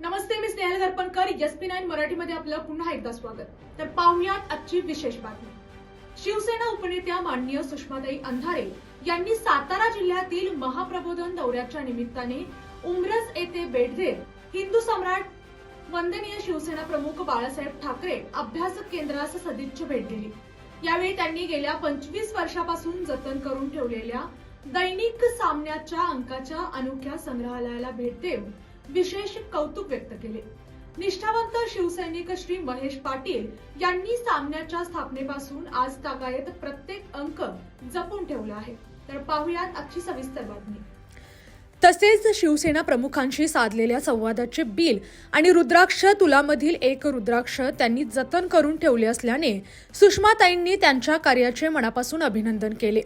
नमस्ते मी Snehal Darpankar SP nine मराठीमध्ये आपलं पुन्हा एकदा स्वागत. तर पाहुयात आजची विशेष बातमी. शिवसेना उपनेत्या माननीय सुषमाताई अंधारे यांनी सातारा जिल्ह्यातील महाप्रबोधन दौऱ्याच्या निमित्ताने उमरस येथे भेट देत हिंदू सम्राट वंदनीय शिवसेना प्रमुख बाळासाहेब ठाकरे अभ्यास केंद्रास सदिच्छ भेट दिली. यावेळी त्यांनी गेल्या पंचवीस वर्षापासून जतन करून ठेवलेल्या दैनिक सामन्याच्या अंकाच्या अनोख्या संग्रहालयाला भेट देऊन विशेष कौतुक व्यक्त केले. निष्ठावंत शिवसैनिक श्री महेश पाटील यांनी सामन्याच्या स्थापनेपासून आज तागायत प्रत्येक अंक जपून ठेवला आहे. तर पाहुयात आजची सविस्तर बातमी. तसेच शिवसेना प्रमुखांशी साधलेल्या संवादाचे बिल आणि रुद्राक्ष तुलामधील एक रुद्राक्ष त्यांनी जतन करून ठेवले असल्याने सुषमाताईंनी त्यांच्या कार्याचे मनापासून अभिनंदन केले.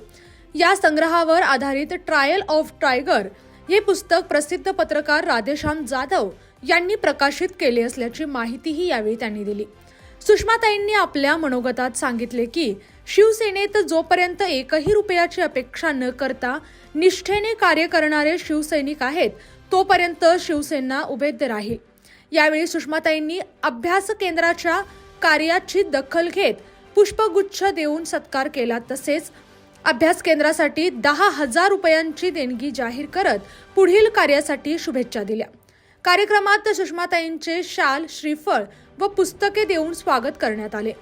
या संग्रहावर आधारित ट्रायल ऑफ टायगर हे पुस्तक प्रसिद्ध पत्रकार राधेश्याम जाधव यांनी प्रकाशित केले असल्याची माहितीही यावेळी त्यांनी दिली. सुषमाताईंनी आपल्या मनोगतात सांगितले की शिवसेनेत जोपर्यंत एकही रुपयाची अपेक्षा न करता निष्ठेने कार्य करणारे शिवसैनिक आहेत तोपर्यंत शिवसेना उभेद राहील. यावेळी सुषमाताईंनी अभ्यास केंद्राच्या कार्याची दखल घेत पुष्पगुच्छ देऊन सत्कार केला तसेच अभ्यास केंद्रासाठी दहा हजार रुपयांची देणगी जाहीर करत पुढील कार्यासाठी शुभेच्छा दिल्या. कार्यक्रमात सुषमाताईंचे शाल श्रीफळ व पुस्तके देऊन स्वागत करण्यात आले.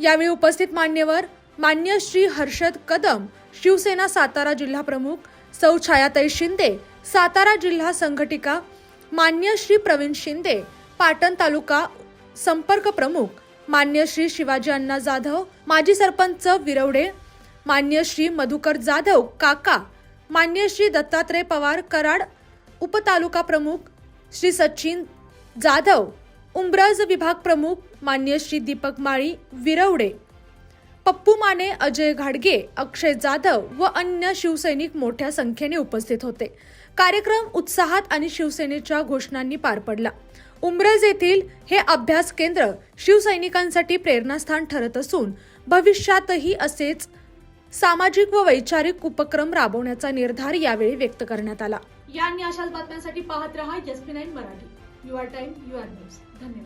यावेळी उपस्थित मान्यवर मान्य श्री हर्षद कदम शिवसेना सातारा जिल्हा प्रमुख सौ छायाताई शिंदे सातारा जिल्हा संघटिका मान्य श्री प्रवीण शिंदे पाटण तालुका संपर्क प्रमुख मान्य श्री शिवाजी अण्णा जाधव माजी सरपंच विरवडे मान्य श्री मधुकर जाधव काका. मान्य श्री दत्तात्रय पवार कराड उपतालुका प्रमुख श्री सचिन जाधव. उंब्रज विभाग प्रमुख मान्य श्री दीपक माळी विरवडे. पप्पू माने अजय घाडगे अक्षय जाधव व अन्य शिवसैनिक मोठ्या संख्येने उपस्थित होते. कार्यक्रम उत्साहात आणि शिवसेनेच्या घोषणांनी पार पडला. उमरज येथील हे अभ्यास केंद्र शिवसैनिकांसाठी प्रेरणास्थान ठरत असून भविष्यातही असेच सामाजिक व वैचारिक उपक्रम राबवण्याचा निर्धार यावेळी व्यक्त करण्यात आला. या आणि अशाच बातम्यांसाठी पाहत रहा SP nine Marathi. Your time your news. धन्यवाद.